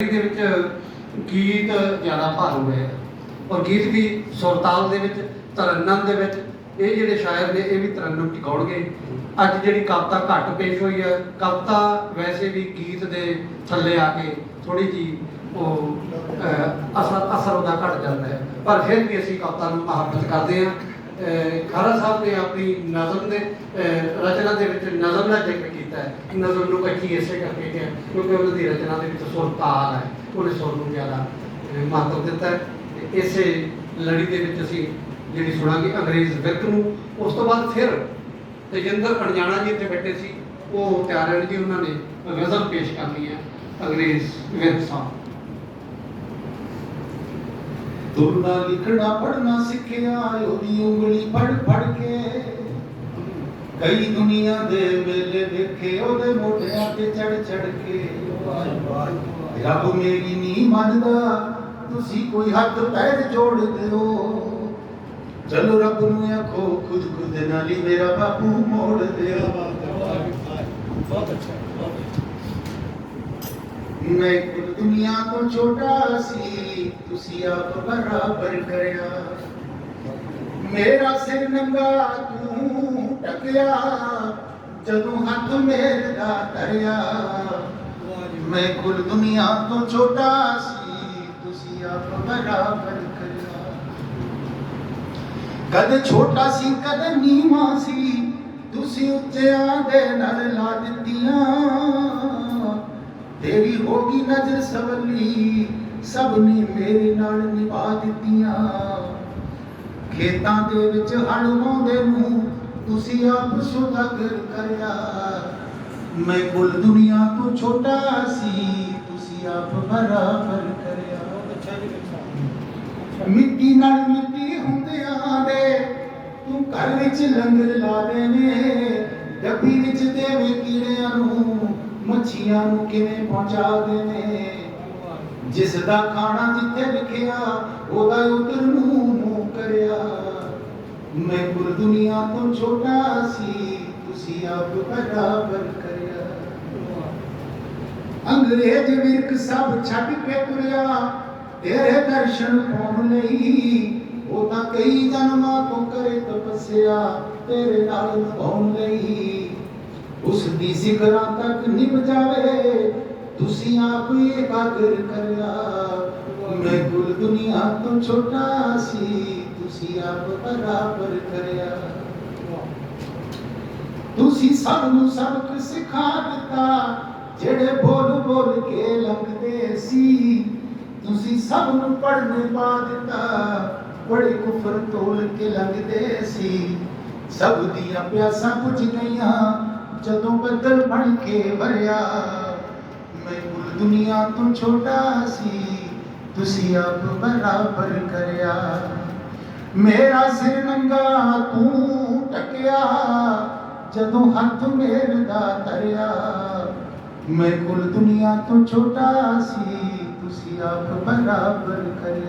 ਦੇ ਵਿੱਚ ਗੀਤ ਜ਼ਿਆਦਾ ਭਾਰੂ ਹੈ ਔਰ ਗੀਤ ਵੀ ਸੁਰਤਾਲ ਦੇ ਵਿੱਚ, ਤਰੰਨਮ ਦੇ ਵਿੱਚ, ਇਹ ਜਿਹੜੇ ਸ਼ਾਇਰ ਨੇ, ਇਹ ਵੀ ਤਰਨਮ ਚ ਗਾਉਣਗੇ ਅੱਜ ਜਿਹੜੀ ਕਵਿਤਾ ਘੱਟ ਪੇਸ਼ ਹੋਈ ਹੈ, ਕਵਿਤਾ ਵੈਸੇ ਵੀ ਗੀਤ ਦੇ ਥੱਲੇ ਆ ਕੇ ਥੋੜੀ ਜੀ ਉਹ ਅਸਰ ਅਸਰ ਉਹਦਾ ਘਟ ਜਾਂਦਾ ਹੈ। ਪਰ ਫਿਰ ਵੀ ਅਸੀਂ ਕਵਿਤਾ ਨੂੰ ਮੁਹੱਬਤ ਕਰਦੇ ਹਾਂ। ਖਾਰਾ ਸਾਹਿਬ ਨੇ ਆਪਣੀ ਨਜ਼ਮ ਦੇ ਰਚਨਾ ਦੇ ਵਿੱਚ ਨਜ਼ਮ ਦਾ ਜ਼ਿਕਰ ਕੀਤਾ ਹੈ ਨਜ਼ਮ ਨੂੰ ਕੱਚੀ ਇਸੇ ਕਰਕੇ ਕਿਹਾ ਕਿਉਂਕਿ ਉਹਨਾਂ ਦੀ ਰਚਨਾ ਦੇ ਵਿੱਚ ਸੁਰ ਤਾਲ ਹੈ, ਉਹਨੇ ਸੁਰ ਨੂੰ ਜ਼ਿਆਦਾ ਮਹੱਤਵ ਦਿੱਤਾ ਹੈ। ਇਸੇ ਲੜੀ ਦੇ ਵਿੱਚ ਅਸੀਂ ਜਿਹੜੀ ਸੁਣਾਂਗੇ, ਅੰਗਰੇਜ਼ ਵਿਰਕ ਨੂੰ, ਉਸ ਤੋਂ ਬਾਅਦ ਫਿਰ ਤੇਜਿੰਦਰ ਅਣਜਾਣਾ ਜੀ ਇੱਥੇ ਬੈਠੇ ਸੀ, ਉਹ ਤਿਆਰ ਹਨ ਜੀ ਉਹਨਾਂ ਨੇ ਗਜ਼ਲ ਪੇਸ਼ ਕਰਨੀ ਹੈ, ਅੰਗਰੇਜ਼ ਵਿਰਕ ਸਾਹਿਬ ਤੁਰਨਾ, ਲਿਖਣਾ ਪੜਨਾ ਸਿੱਖਿਆ, ਉਹਦੀ ਉਂਗਲੀ ਫੜ ਫੜ ਕੇ। ਕਈ ਦੁਨੀਆ ਦੇ ਮੇਲੇ ਵੇਖੇ ਉਹਦੇ ਮੋਢਿਆਂ ਤੇ ਚੜ ਚੜ ਕੇ। ਰੱਬ ਮੇਰੀ ਨਹੀਂ ਮੰਨਦਾ, ਤੁਸੀਂ ਕੋਈ ਹੱਥ ਪੈਰ ਜੋੜ ਦਿਓ। ਚਲੋ ਰੱਬ ਨੂੰ ਆਖੋ, ਖੁਦ ਖੁਦ ਨਾਲ ਹੀ ਮੇਰਾ ਬਾਪੂ ਮੋੜ ਦਿਓ। ਬਹੁਤ ਅੱਛਾ ਬਹੁਤ ਅੱਛਾ। ਮੈਂ ਕੁਲ ਦੁਨੀਆ ਤੋਂ ਛੋਟਾ ਸੀ ਤੁਸੀਂ ਆਪ ਬਰਾਬਰ ਕਰਿਆ ਮੇਰਾ ਸਿਰ ਨੰਗਾ ਤੂੰ ਟਕਿਆ ਜਦੋਂ ਹੱਥ ਮੇਰੇ ਦਾ ਧਰਿਆ ਮੈਂ ਕੁਲ ਦੁਨੀਆ ਤੋਂ ਛੋਟਾ ਸੀ ਤੁਸੀਂ ਆਪ ਬਰਾਬਰ ਕਰਿਆ ਕਦੇ ਛੋਟਾ ਸੀ ਕਦੇ ਨੀਵਾਂ ਸੀ ਤੁਸੀਂ ਉੱਚਿਆਂ ਦੇ ਨਾਲ ਲਾ ਦਿੱਤੀਆਂ ਤੇਰੀ ਹੋ ਗਈ ਨਜ਼ਰ ਸਵਲੀ ਸਭ ਨੇ ਮੇਰੇ ਨਾਲ ਨਿਭਾ ਦਿੱਤੀਆਂ। ਖੇਤਾਂ ਦੇ ਵਿੱਚ ਹਲ ਨੂੰ ਤੁਸੀਂ ਆਪ ਸੁਦਾਗਰ ਕਰਿਆ। ਮੈਂ ਕੁੱਲ ਦੁਨੀਆ ਤੋਂ ਛੋਟਾ ਸੀ, ਤੁਸੀਂ ਆਪ ਬਰਾਬਰ ਕਰਿਆ। ਮਿੱਟੀ ਨਾਲ ਮਿੱਟੀ ਹੁੰਦਿਆਂ ਦੇ, ਤੂੰ ਘਰ ਵਿੱਚ ਲੰਗਰ ਲਾ ਦੇਵੇਂ, ਡੱਬੀ ਵਿੱਚ ਦੇਵੇਂ ਕੀੜਿਆਂ ਨੂੰ। ਮੱਛੀਆਂ ਨੂੰ ਕਿਵੇਂ ਪਹੁੰਚਾ ਦੇਵੇਂ ਜਿਸ ਦਾ ਖਾਣਾ ਜਿੱਥੇ ਲਿਖਿਆ ਉਹਦਾ ਉਧਰ ਨੂੰ ਮੂੰਹ ਕਰਿਆ। ਮੈਂ ਕੁਲ ਦੁਨੀਆ ਤੋਂ ਛੋਟਾ ਸੀ, ਤੁਸੀਂ ਆਪ ਬਰਾਬਰ ਕਰਿਆ। ਅੰਗਰੇਜ਼ ਵਿਰਕ ਸਭ ਛੱਡ ਕੇ ਤੁਰਿਆ, ਤੇਰੇ ਦਰਸ਼ਨ ਪਾਉਣ ਲਈ? ਉਹ ਤਾਂ ਕਈ ਜਨਮਾਂ ਤੋਂ ਕਰੇ ਤਪੱਸਿਆ, ਤੇਰੇ ਨਾਲ ਨਿਭਾਉਣ ਲਈ? ਉਸ ਦੀ ਸਿਖਰਾਂ ਤੱਕ ਨਿਭ ਜਾਵੇ ਤੁਸੀਂ ਆਪ ਇਕਾਗਰ ਕਰਿਆ। ਮੈਂ ਕੁਲ ਦੁਨੀਆ ਤੋਂ ਛੋਟਾ ਸੀ। ਤੁਸੀਂ ਆਪ ਬਰਾਬਰ ਕਰਿਆ। ਤੁਸੀਂ ਸਭ ਨੂੰ ਸਬਕ ਸਿਖਾ ਦਿੱਤਾ। ਜਿਹੜੇ ਬੋਲ ਬੋਲ ਕੇ ਲੰਘਦੇ ਸੀ, ਤੁਸੀਂ ਸਭ ਨੂੰ ਪੜ੍ਹਨੇ ਪਾ ਦਿੱਤਾ। ਬੜੇ ਕੁਫਰ ਤੋਲ ਕੇ ਲੰਘਦੇ ਸੀ। ਸਭ ਦੀਆਂ ਪਿਆਸਾਂ ਬੁਝ ਗਈਆਂ। ਜਦੋਂ ਬੱਦਲ ਬਣ ਕੇ ਵਰਿਆ ਮੈਂ ਕੁੱਲ ਦੁਨੀਆ ਤੋਂ ਛੋਟਾ ਸੀ, ਤੁਸੀਂ ਆਪ ਬਰਾਬਰ ਕਰਿਆ। ਮੇਰਾ ਸਿਰ ਨੰਗਾ, ਤੂੰ ਟਕਿਆ, ਜਦੋਂ ਹੱਥ ਮੇਰੇ ਦਾ ਤਰਿਆ ਮੈਂ ਕੁਲ ਦੁਨੀਆ ਤੋਂ ਛੋਟਾ ਸੀ, ਤੁਸੀਂ ਆਪ ਬਰਾਬਰ ਕਰਿਆ।